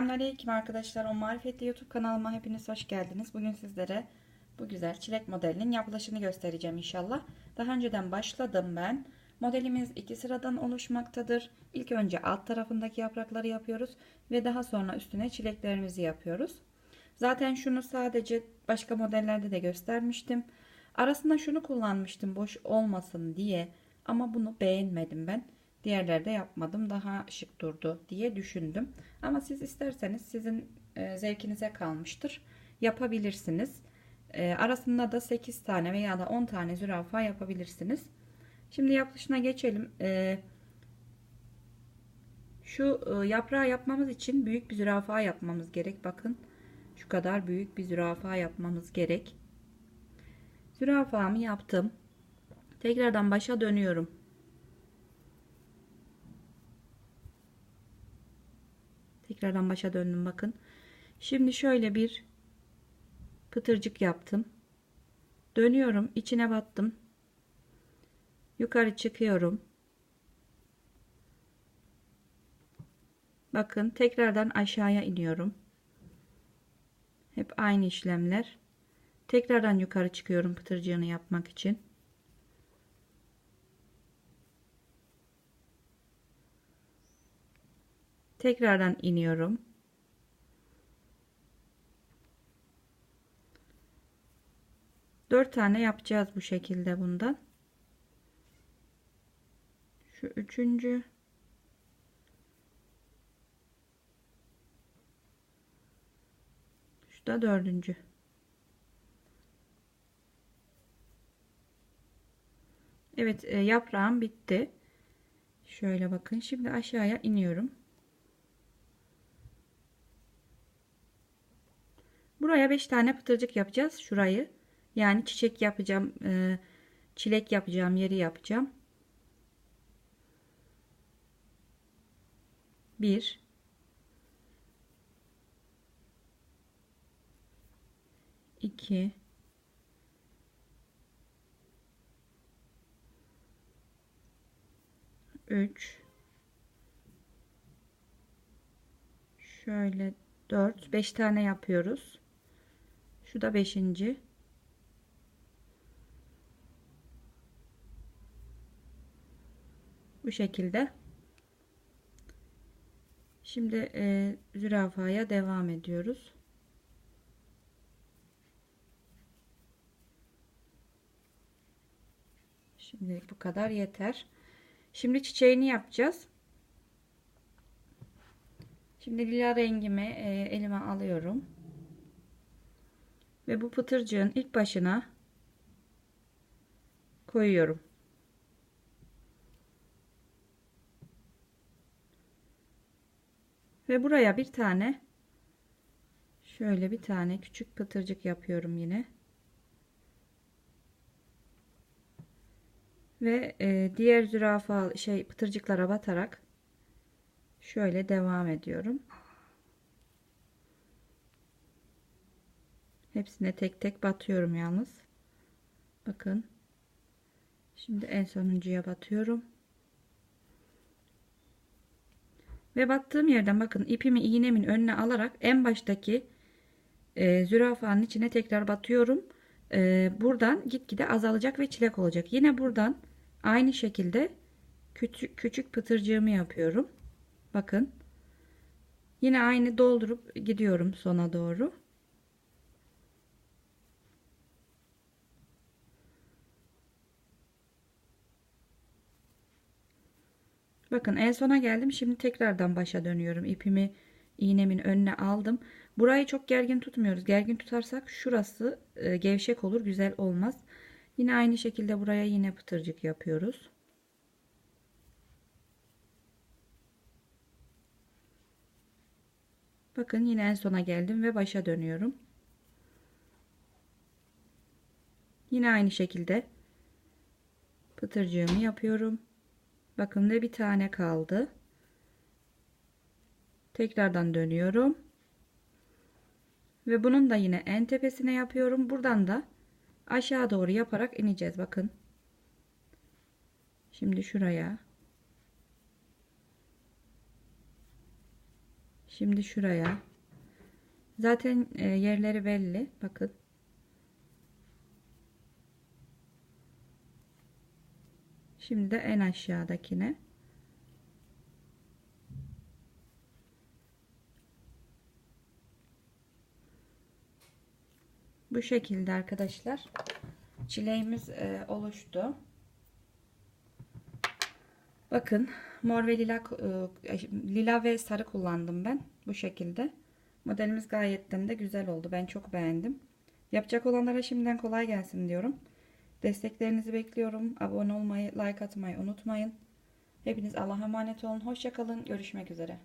Selamünaleyküm arkadaşlar. O Marifetli YouTube kanalıma hepiniz hoş geldiniz. Bugün sizlere bu güzel çilek modelinin yapılışını göstereceğim inşallah. Daha önceden başladım ben. Modelimiz iki sıradan oluşmaktadır. İlk önce alt tarafındaki yaprakları yapıyoruz ve daha sonra üstüne çileklerimizi yapıyoruz. Zaten şunu sadece başka modellerde de göstermiştim. Arasında şunu kullanmıştım boş olmasın diye ama bunu beğenmedim ben. Diğerlerde yapmadım daha şık durdu diye düşündüm. Ama siz isterseniz sizin e, zevkinize kalmıştır. Yapabilirsiniz. E, arasında da 8 tane veya da 10 tane zürafa yapabilirsiniz. Şimdi yapılışına geçelim. E, şu yaprağı yapmamız için büyük bir zürafa yapmamız gerek. Bakın şu kadar büyük bir zürafa yapmamız gerek. Zürafamı yaptım. Tekrardan başa dönüyorum. Tekrardan başa döndüm bakın. Şimdi şöyle bir pıtırcık yaptım. Dönüyorum. içine battım. Yukarı çıkıyorum. Bakın tekrardan aşağıya iniyorum. Hep aynı işlemler. Tekrardan yukarı çıkıyorum pıtırcığını yapmak için. Tekrardan iniyorum. Dört tane yapacağız bu şekilde bundan. Şu üçüncü. Şu da dördüncü. Evet e, yaprağım bitti. Şöyle bakın. Şimdi aşağıya iniyorum. Buraya 5 tane pıtırcık yapacağız. Şurayı. Yani çiçek yapacağım. E, çilek yapacağım. Yeri yapacağım. 1 2 3 şöyle 4 5 tane yapıyoruz. Şu da beşinci. Bu şekilde. Şimdi e, zürafaya devam ediyoruz. Şimdi bu kadar yeter. Şimdi çiçeğini yapacağız. Şimdi lila rengimi e, elime alıyorum. Ve bu pıtırcığın ilk başına koyuyorum. Ve buraya bir tane şöyle bir tane küçük pıtırcık yapıyorum yine. Ve e, diğer zürafa şey pıtırcıklara batarak şöyle devam ediyorum. Hepsine tek tek batıyorum yalnız. Bakın. Şimdi en sonuncuya batıyorum. Ve battığım yerden bakın ipimi iğnemin önüne alarak en baştaki e, zürafanın içine tekrar batıyorum. E, buradan gitgide azalacak ve çilek olacak. Yine buradan aynı şekilde küçük, küçük pıtırcığımı yapıyorum. Bakın. Yine aynı doldurup gidiyorum sona doğru. Bakın en sona geldim. Şimdi tekrardan başa dönüyorum. İpimi iğnemin önüne aldım. Burayı çok gergin tutmuyoruz. Gergin tutarsak şurası e, gevşek olur. Güzel olmaz. Yine aynı şekilde buraya yine pıtırcık yapıyoruz. Bakın yine en sona geldim ve başa dönüyorum. Yine aynı şekilde pıtırcığımı yapıyorum. Bakın ve bir tane kaldı. Tekrardan dönüyorum. Ve bunun da yine en tepesine yapıyorum. Buradan da aşağı doğru yaparak ineceğiz. Bakın. Şimdi şuraya. Şimdi şuraya. Zaten e, yerleri belli. Bakın. Şimdi de en aşağıdakine. Bu şekilde arkadaşlar. Çileğimiz e, oluştu. Bakın mor ve lila, e, lila ve sarı kullandım ben. Bu şekilde. Modelimiz gayetten de güzel oldu. Ben çok beğendim. Yapacak olanlara şimdiden kolay gelsin diyorum. Desteklerinizi bekliyorum. Abone olmayı, like atmayı unutmayın. Hepiniz Allah'a emanet olun. Hoşçakalın. Görüşmek üzere.